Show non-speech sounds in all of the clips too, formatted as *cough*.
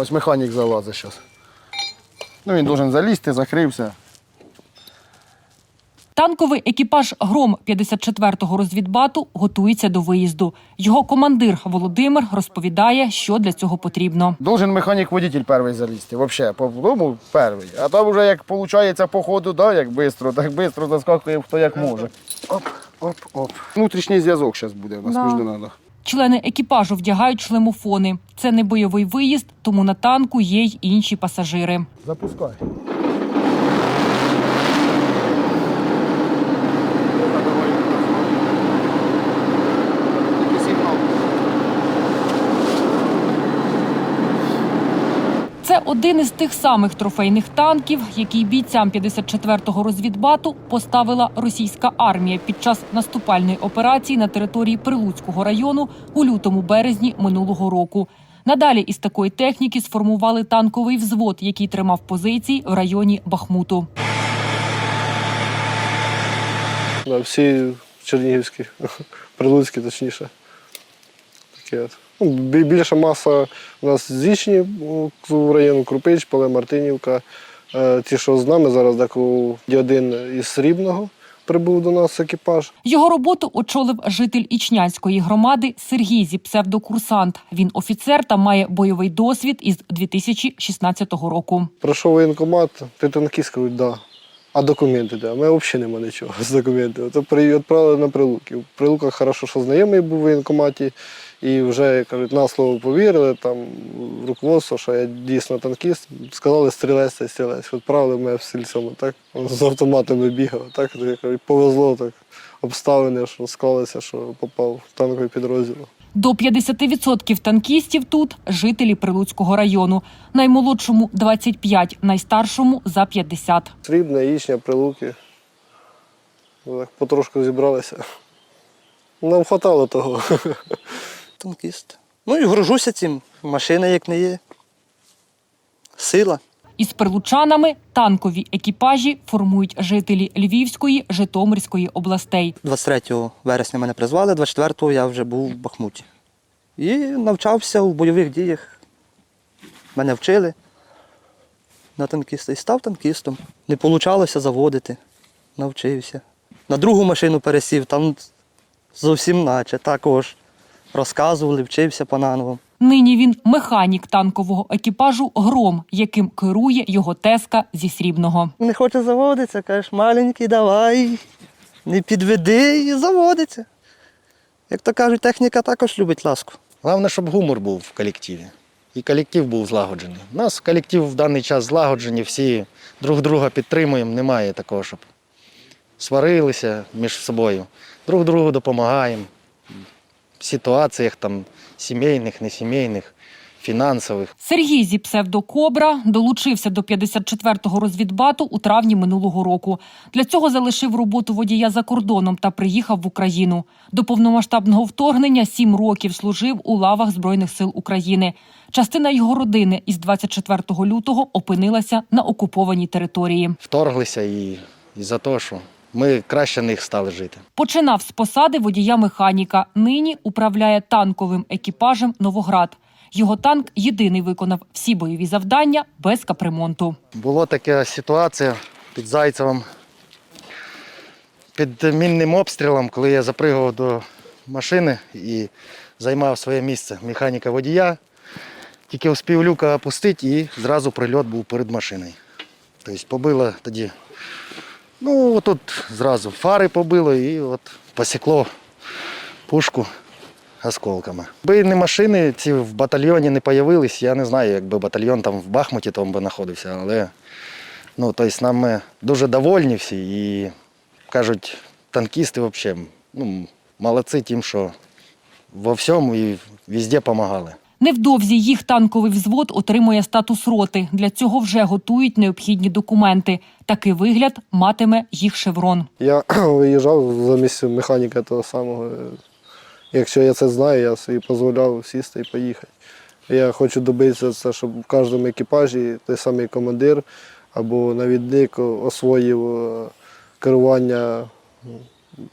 Ось механік залазить зараз. Ну він должен залізти, закрився. Танковий екіпаж Гром 54-го розвідбату готується до виїзду. Його командир Володимир розповідає, що для цього потрібно. Должен механік-водитель перший залізти. Взагалі, по дому перший. А там вже як виходить по ходу, да, як швидко, так швидко заскакує хто як може. Оп, оп, оп. Внутрішній зв'язок зараз буде у нас Да. між нами. Члени екіпажу вдягають шлемофони. Це не бойовий виїзд, тому на танку є й інші пасажири. Запускай. Один із тих самих трофейних танків, який бійцям 54-го розвідбату поставила російська армія під час наступальної операції на території Прилуцького району у лютому березні минулого року. Надалі із такої техніки сформували танковий взвод, який тримав позиції в районі Бахмуту. Всі чернігівські, *laughs* прилуцькі точніше. Таке. Ну, більша маса у нас зічні в району Крупич, Поле Мартинівка. Е, Ті, що з нами зараз, так один із Срібного прибув до нас екіпаж. Його роботу очолив житель Ічнянської громади Сергій зі псевдокурсант. Він офіцер та має бойовий досвід із 2016 року. Пройшов воєнкомат, ти танкіст, кажуть, да. А документи де? У мене взагалі немає нічого з документами. То при- відправили на прилуки. В прилуках хорошо, що знайомий був в воєнкоматі, і вже кажуть, на слово повірили, там руководство, що я дійсно танкіст. Сказали, стрілець та стрілець. Відправили мене в сільцьому, так? З автоматами бігав. Так, кажуть, повезло так. Обставини, що склалися, що попав в танковий підрозділ. До 50% танкістів тут жителі Прилуцького району. Наймолодшому 25, найстаршому за 50. Срібна, яєчня, прилуки. Так, потрошку зібралися. Нам хватало того. танкіст. Ну і горжуся цим. Машина як не є. Сила. Із прилучанами танкові екіпажі формують жителі Львівської, Житомирської областей. 23 вересня мене призвали, 24-го я вже був в Бахмуті. І навчався у бойових діях. Мене вчили на танкіста і став танкістом. Не вийшло заводити. Навчився. На другу машину пересів, там зовсім наче також розказували, вчився по-наново. Нині він механік танкового екіпажу Гром, яким керує його теска зі срібного. Не хоче заводитися, кажеш, маленький, давай, не підведи і заводиться. Як то кажуть, техніка також любить ласку. Головне, щоб гумор був в колективі. І колектив був злагоджений. У нас колектив в даний час злагоджений, всі друг друга підтримуємо. Немає такого, щоб сварилися між собою. Друг другу допомагаємо ситуаціях там сімейних, несімейних, фінансових. Сергій зі псевдокобра долучився до 54-го розвідбату у травні минулого року. Для цього залишив роботу водія за кордоном та приїхав в Україну. До повномасштабного вторгнення сім років служив у лавах Збройних сил України. Частина його родини із 24 лютого опинилася на окупованій території. Вторглися і, і за те, що ми краще них стали жити. Починав з посади водія механіка. Нині управляє танковим екіпажем Новоград. Його танк єдиний виконав всі бойові завдання без капремонту. Була така ситуація під Зайцевом, під мінним обстрілом, коли я запригав до машини і займав своє місце механіка водія. Тільки успів люка опустити і зразу прильот був перед машиною. Тобто побило тоді. Ну, отут зразу фари побило і от посікло пушку осколками. Би не машини ці в батальйоні не появились, я не знаю, якби батальйон там в Бахмуті там би знаходився, але ну, тобто нам дуже довольні всі і кажуть, танкісти взагалі ну, молодці тим, що во всьому і везде допомагали. Невдовзі їх танковий взвод отримує статус роти. Для цього вже готують необхідні документи. Такий вигляд матиме їх шеврон. Я *clears throat* виїжджав замість механіка того самого. Якщо я це знаю, я собі дозволяв сісти і поїхати. Я хочу добитися, це, щоб в кожному екіпажі той самий командир або навідник освоїв е, керування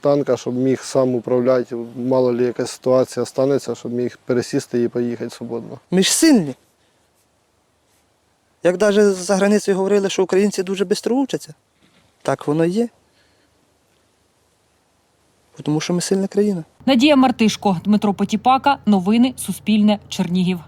танка, щоб міг сам управляти. Мало ли якась ситуація станеться, щоб міг пересісти і поїхати свободно. Ми ж сильні. Як навіть за границею говорили, що українці дуже швидко вчаться, так воно і є. Тому що ми сильна країна. Надія Мартишко, Дмитро Потіпака. Новини Суспільне. Чернігів.